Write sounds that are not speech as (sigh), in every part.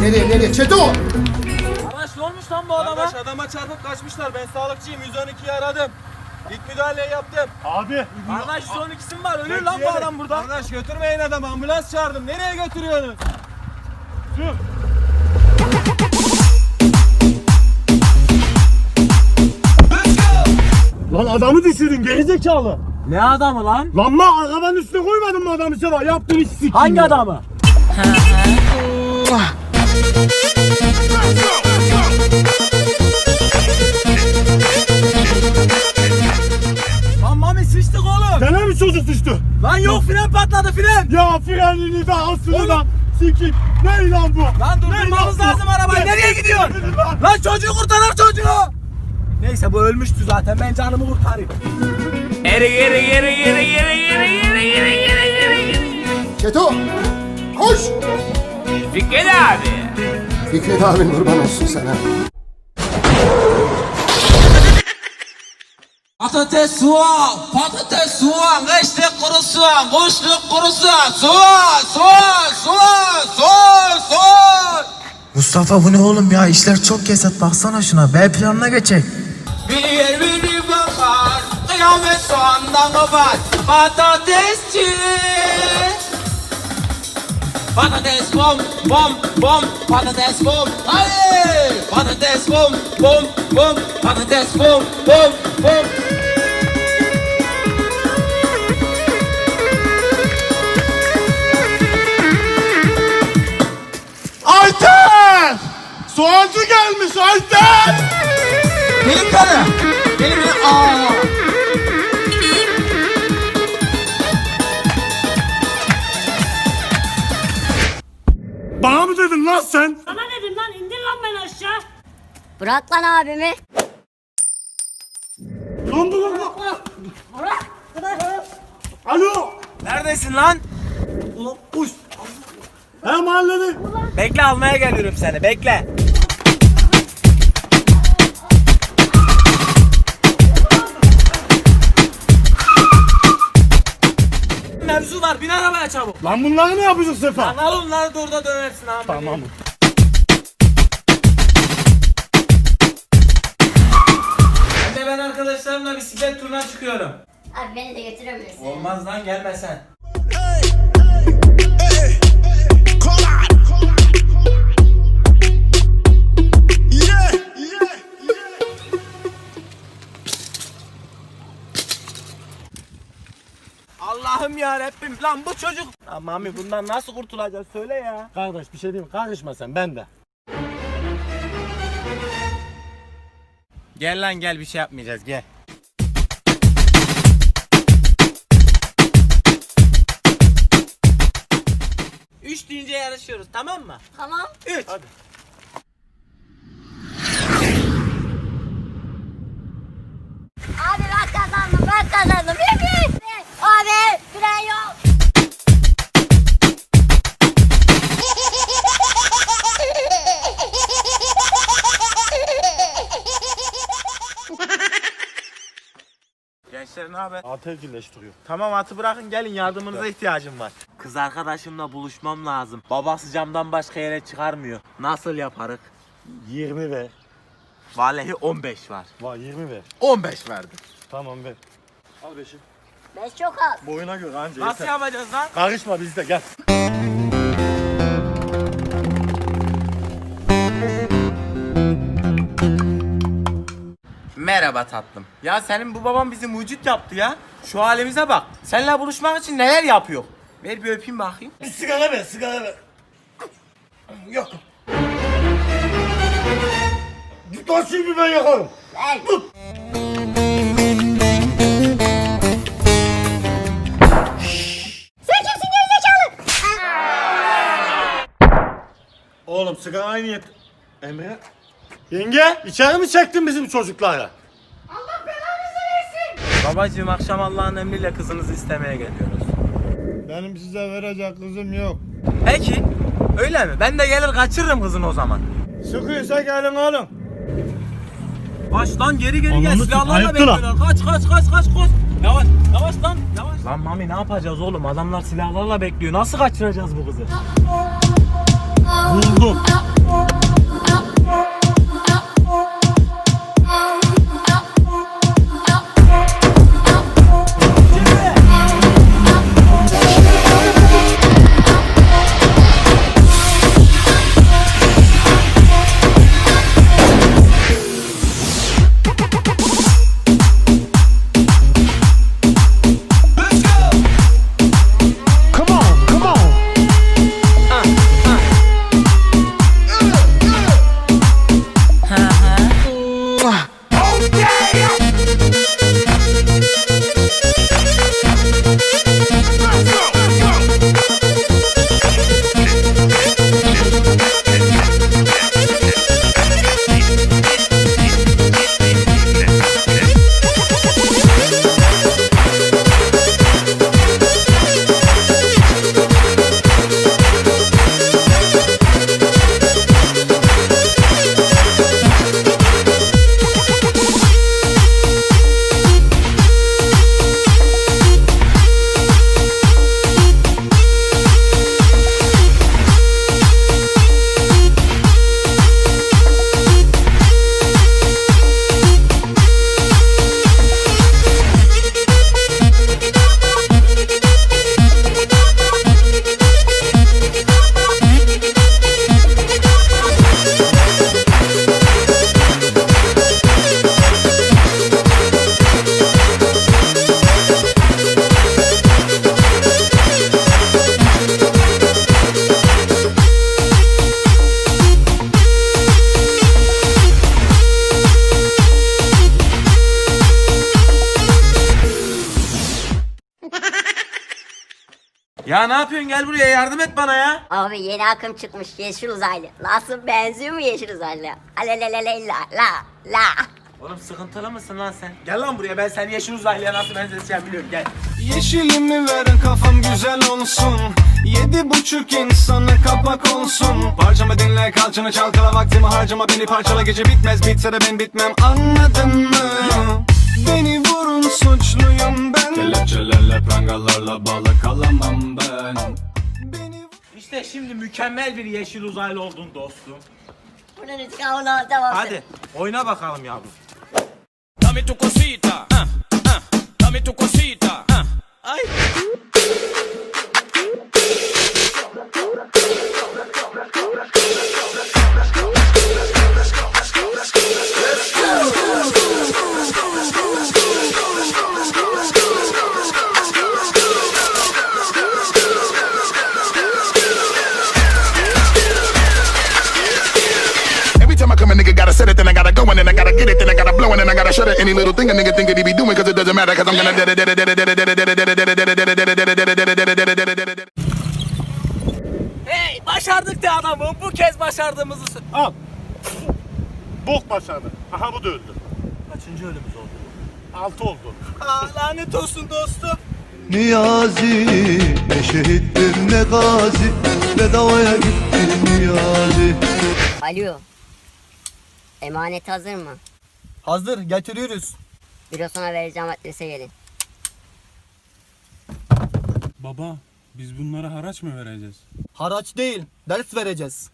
Nereye nereye? Çeto! Araç ne olmuş lan bu adama? Arkadaş adama çarpıp kaçmışlar. Ben sağlıkçıyım. 112'yi aradım. İlk müdahaleyi yaptım. Abi. İkisi mi var? Ölür lan bu adam burada. Arkadaş götürmeyin adamı. Ambulans çağırdım. Nereye götürüyorsunuz? Lan düşürdün gerizekalı. Ne adamı lan? Lan ma arabanın üstüne koymadın mı adamı sen? Yaptığın işi sikeyim Hangi ya. adamı? Lan Mami sıçtık oğlum. Gene mi çocuk düştü? Lan yok fren patladı fren. Ya frenini de aslını da sikeyim. Ne lan bu? Lan durdurmamız lazım arabayı. Ne? Nereye gidiyorsun? Lan? Çocuğu kurtarır. Neyse bu ölmüştü zaten. Ben canımı kurtarayım. Çeto! Koş! Fikret abi. Fikret abin kurban olsun sana. Patates soğan, patates soğan, geçtik kuru soğan, kuşluk kuru soğan, soğan, soğan, soğan, soğan, soğan. Mustafa bu ne oğlum ya işler çok kesat baksana şuna B planına geçecek. Kıyamet soğandan kopar, patatesçi. Patates bom, bom, bom, patates bom, hayır! Patates bom, bom, bom, patates bom, bom, bom. Ayten! Soğancı gelmiş Ayten! Benim karı, benim, aa. Lan sen? Sana dedim lan indir lan beni aşağı. Bırak lan abimi. Lan bu lan lan. Alo! Neredesin lan? Ulan uş! He mahallede. Bekle almaya geliyorum seni. Bekle. Mevzu var. Bin arabaya çabuk. Lan bunları ne yapacak Sefa? Lan al onları da orada dönersin abi. Tamam. Ben de ben arkadaşlarımla bisiklet turuna çıkıyorum. Abi beni de götürür müsün? Olmaz lan gelme sen. Allah'ım ya Rabbim lan bu çocuk. Lan Mami bundan nasıl kurtulacağız söyle ya. Kardeş bir şey diyeyim karışma sen ben de. Gel lan gel bir şey yapmayacağız gel. Üç deyince yarışıyoruz tamam mı? Tamam. Üç. Abi ben kazandım ben kazandım. Yemin. Gençler ne haber? At evcilleştiriyor. Tamam atı bırakın gelin yardımınıza ihtiyacım var. Kız arkadaşımla buluşmam lazım. Babası camdan başka yere çıkarmıyor. Nasıl yaparık? 20 ver. Vallahi 15 var. Var 20 ver. 15 verdim. Tamam ver. Al beşi. Beş çok az. Boyuna göre anca Nasıl yeter. yapacağız lan? Karışma bizde gel. Merhaba tatlım. Ya senin bu baban bizi mucit yaptı ya. Şu halimize bak. Seninle buluşmak için neler yapıyor? Ver bir öpeyim bakayım. Bir sigara ver sigara ver. Yok. Git lan şimdi ben yakarım. Kimsin gerizekalı? Oğlum sigara aynı yet. Emre. Yenge içeri mi çektin bizim çocukları? Babacığım akşam Allah'ın emriyle kızınızı istemeye geliyoruz. Benim size verecek kızım yok. Peki. Öyle mi? Ben de gelir kaçırırım kızını o zaman. Sıkıysa gelin oğlum. Kaç lan geri geri gel. Ananı Silahlarla ayıktı lan. bekliyorlar. Kaç kaç kaç kaç koş. Yavaş yavaş lan yavaş. Lan Mami ne yapacağız oğlum? Adamlar silahlarla bekliyor. Nasıl kaçıracağız bu kızı? Buldum. Ya ne yapıyorsun gel buraya yardım et bana ya. Abi yeni akım çıkmış yeşil uzaylı. Nasıl benziyor mu yeşil uzaylı? Alelelele la la la. Oğlum sıkıntılı mısın lan sen? Gel lan buraya ben seni yeşil uzaylıya nasıl benzeteceğim biliyorum gel. Yeşilimi verin kafam güzel olsun Yedi buçuk insana kapak olsun Parçamı dinle kalçanı çalkala vaktimi harcama beni parçala gece bitmez bitse de ben bitmem anladın mı? Beni suçluyum ben Kelepçelerle prangalarla bağlı kalamam ben Beni İşte şimdi mükemmel bir yeşil uzaylı oldun dostum. Bunun intikamını tamam. Hadi oyna bakalım yavrum. Dame tu cosita, ah, ah, dame tu cosita, ah. Ay. Get it, then I gotta blow, and I gotta shut it. Any little thing a nigga think that he be doing, cause it doesn't matter, cause I'm gonna. Hey başardık de adamım. Bu kez başardığımızı... Al. Bok başladı. Aha bu da öldü. Kaçıncı ölümümüz oldu? Altı oldu. Aa, lanet olsun dostum. Niyazi Ne şehittir ne gazi Bedavaya gitti Niyazi Alo. Emanet hazır mı? Hazır getiriyoruz. Bürosuna vereceğim adrese gelin. Baba biz bunlara haraç mı vereceğiz? Haraç değil ders vereceğiz.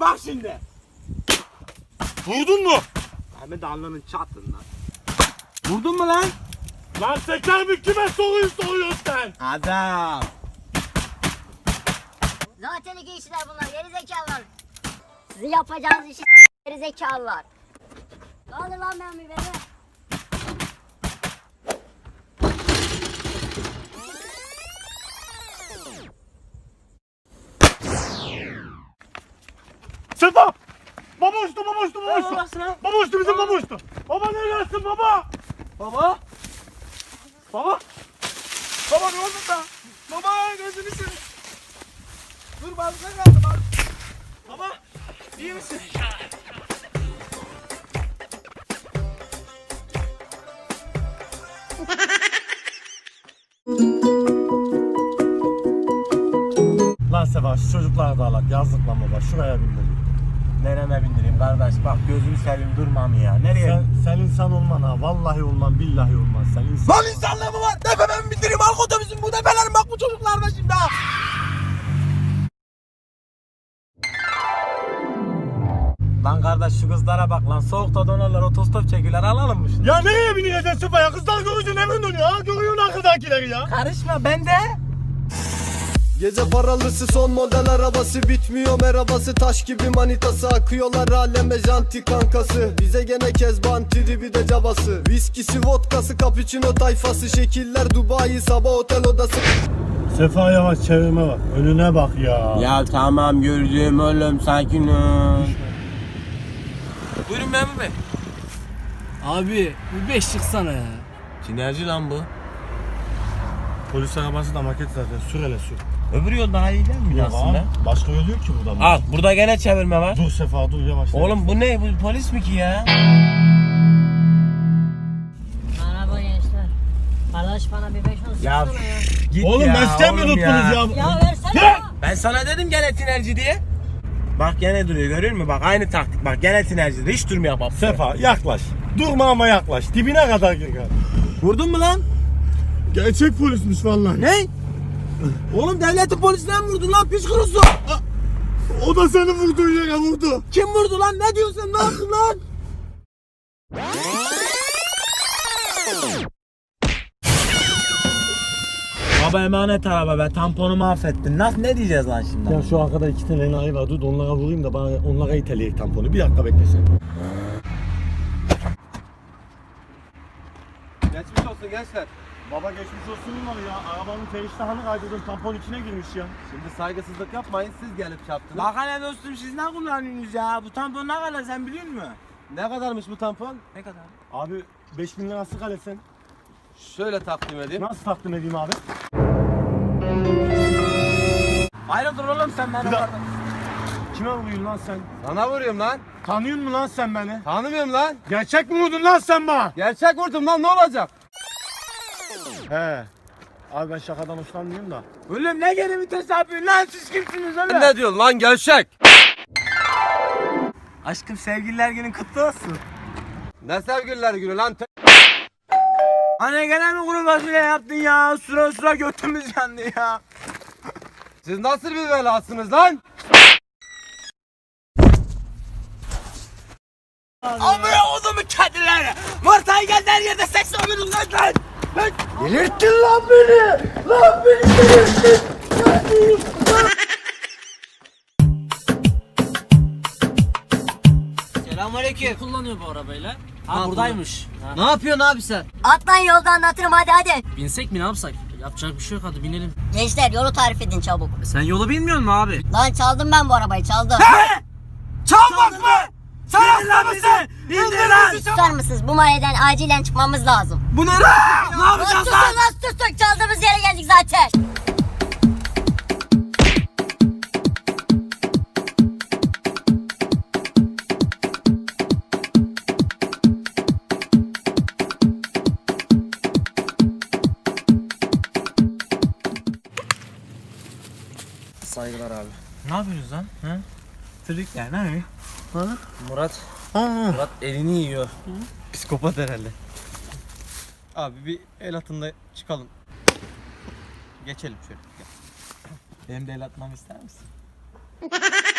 Bak şimdi. Vurdun mu? De alnının çatından. Vurdun mu lan? Lan seker mi kime soruyu soruyorsun sen? Adam. Zaten iki işler bunlar geri zekalılar. Sizi yapacağınız işi geri zekalılar. Kaldır lan ben bir bebe. Sefa! Baba uçtu, baba uçtu, baba uçtu. babası lan? Baba uçtu, bizim baba uçtu. Baba neredesin baba? Baba. Baba. Baba ne oldu da? Baba gözünü seveyim. Dur balıkla kaldı bak. Baba iyi misin? Lan Sefa şu çocuklar da alak yazdık lan baba şuraya bindir. Kardeş bak gözünü seveyim durmam ya. Nereye? Sen, sen insan olman ha vallahi olman billahi olman sen insan. Lan insanlığı mı var? Tepeme mi bindireyim? Halk otobüsün bu tepelerim bak bu çocuklar da şimdi ha. Lan kardeş şu kızlara bak lan soğukta donarlar otostop çekiyorlar alalım mı şunu? Ya nereye bineceksin Sefa ya kızlar görünce ne memnun ya görüyorsun arkadakileri ya. Karışma ben de. Gece paralısı son model arabası bitmiyor merhabası taş gibi manitası akıyorlar aleme janti kankası bize gene kezban tribi de cabası viskisi vodkası cappuccino tayfası şekiller Dubai sabah otel odası Sefa yavaş çevirme bak önüne bak ya. Ya tamam gördüm oğlum sakin ol. Buyurun memur bey. Abi bir beş çıksana ya Sinerji lan bu. Polis arabası da maket zaten sür hele sür. Öbür yol daha iyi değil mi Yok aslında? abi, Başka yol yok ki buradan. Al burada gene çevirme var. Dur Sefa dur yavaş. Oğlum bu ne? Bu polis mi ki ya? Merhaba gençler. Kardeş bana bir beş olsun Ya sana ya. git Oğlum ya, ben sen mi oğlum ya? Ya versene. Ben sana dedim gene tinerci diye. Bak gene duruyor görüyor musun? Bak aynı taktik bak gene tinerci hiç durmuyor bak. Sefa yaklaş. Durma ama yaklaş. Dibine kadar gir. Vurdun mu lan? Gerçek polismiş vallahi. Ne? Oğlum devletin polisine mi vurdun lan piç kurusu? O da seni vurduğun yere vurdu. Kim vurdu lan? Ne diyorsun? Ne yaptın lan? Baba emanet araba be tamponumu affettin. Nasıl ne diyeceğiz lan şimdi? Ya şu arkada iki tane enayi var. Dur onlara vurayım da bana onlara iteleyek tamponu. Bir dakika bekle sen. Geçmiş olsun gençler Baba geçmiş olsun var ya. Arabanın feriştahını kaydırdın. Tampon içine girmiş ya. Şimdi saygısızlık yapmayın siz gelip çarptınız Bak hele dostum siz ne kullanıyorsunuz ya? Bu tampon ne kadar sen biliyor musun? Ne kadarmış bu tampon? Ne kadar? Abi 5000 lirası kalesen. Şöyle takdim edeyim Nasıl takdim edeyim abi? Hayırdır oğlum sen beni Bir dakika. Kime vuruyorsun lan sen? Sana vuruyorum lan Tanıyor musun lan sen beni? Tanımıyorum lan Gerçek mi vurdun lan sen bana? Gerçek vurdum lan ne olacak? He. Abi ben şakadan hoşlanmıyorum da. Oğlum ne geri vites yapıyorsun lan siz kimsiniz oğlum? Ne diyorsun lan gevşek? Aşkım sevgililer günün kutlu olsun. Ne sevgililer günü lan te- Anne gene mi kuru fasulye yaptın ya? Sıra sıra götümüz yandı ya. Siz nasıl bir belasınız lan? Amına odumu kedileri. Martay geldi her yerde seks oynuyoruz lan lan. Selamünaleyküm. kullanıyor bu arabayla? Ha, buradaymış. Ne yapıyorsun abi sen? At lan yolda anlatırım hadi hadi. Binsek mi ne yapsak? Yapacak bir şey yok hadi binelim. Gençler yolu tarif edin çabuk. Sen yolu bilmiyor musun abi? Lan çaldım ben bu arabayı çaldım. Çalmak mı? Sen hasta mısın? İndir lan. Susar mısınız? Bu mahalleden acilen çıkmamız lazım. Bu ne lan? Ne Lan yapacağız susun lan? lan sustuk çaldığımız yere geldik zaten. Saygılar abi. Ne yapıyorsunuz lan? Ha? Tırık ya ne? Murat. Murat elini yiyor. Psikopat herhalde. Abi bir el atında çıkalım. Geçelim şöyle. Benim de el atmamı ister misin? (laughs)